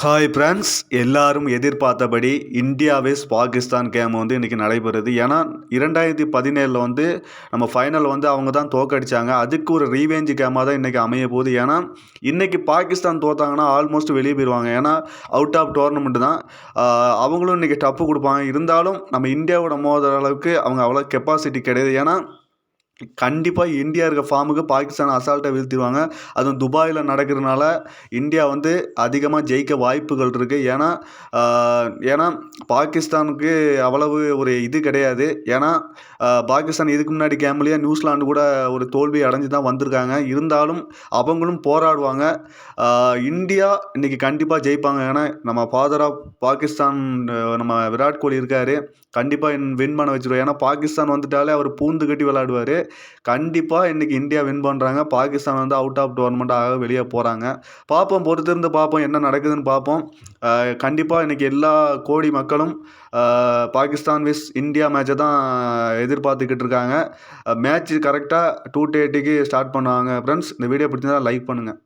Hi friends எல்லாரும் எதிர்பார்த்தபடி India வெஸ் Pakistan game வந்து இன்றைக்கி நடைபெறுது. ஏன்னா இரண்டாயிரத்தி பதினேழில் வந்து நம்ம ஃபைனல் வந்து அவங்க தான் தோக்கடிச்சாங்க அதுக்கு ஒரு ரீவேஞ்சு கேமாக தான் இன்றைக்கி அமைய போகுது. ஏன்னா இன்றைக்கி பாகிஸ்தான் தோத்தாங்கன்னா ஆல்மோஸ்ட் வெளியே போயிடுவாங்க ஏன்னா அவுட் ஆஃப் டோர்னமெண்ட் தான். அவங்களும் இன்றைக்கி டப்பு கொடுப்பாங்க. இருந்தாலும் நம்ம இந்தியாவோட மோதுற அளவுக்கு அவங்க அவ்வளோ கெப்பாசிட்டி கிடையாது. ஏன்னா கண்டிப்பாக இந்தியா இருக்க ஃபார்முக்கு பாகிஸ்தான் அசால்ட்டாக வீழ்த்திடுவாங்க. அதுவும் துபாயில் நடக்கிறதுனால இந்தியா வந்து அதிகமாக ஜெயிக்க வாய்ப்புகள் இருக்குது ஏன்னா ஏன்னா பாகிஸ்தானுக்கு அவ்வளவு ஒரு இது கிடையாது. ஏன்னா பாகிஸ்தான் இதுக்கு முன்னாடி கேம்லேயே நியூசிலாந்து கூட ஒரு தோல்வி அடைஞ்சு தான் வந்திருக்காங்க. இருந்தாலும் அவங்களும் போராடுவாங்க. இந்தியா இன்றைக்கி கண்டிப்பாக ஜெயிப்பாங்க. ஏன்னா நம்ம ஃபாதர் ஆஃப் பாகிஸ்தான் நம்ம விராட் கோலி இருக்கார். கண்டிப்பாக வின் பண்ண வச்சுருவோம் ஏன்னா பாகிஸ்தான் வந்துட்டாலே அவர் பூந்து கட்டி விளாடுவார் கண்டிப்பாக இன்றைக்கி இந்தியா வின் பண்ணுறாங்க பாகிஸ்தான் வந்து அவுட் ஆஃப் டோர்னமெண்ட்டாக வெளியே போகிறாங்க பார்ப்போம் பொறுத்திருந்து பார்ப்போம் என்ன நடக்குதுன்னு பார்ப்போம் கண்டிப்பாக இன்றைக்கி எல்லா கோடி மக்களும் பாகிஸ்தான் விஸ் இந்தியா மேட்சை தான் எதிர்பார்த்துக்கிட்டு இருக்காங்க. மேட்ச் கரெக்டாக டூ தேர்ட்டிக்கு ஸ்டார்ட் பண்ணுவாங்க. ஃப்ரெண்ட்ஸ் இந்த வீடியோ பிடிச்சிருந்தா லைக் பண்ணுங்கள்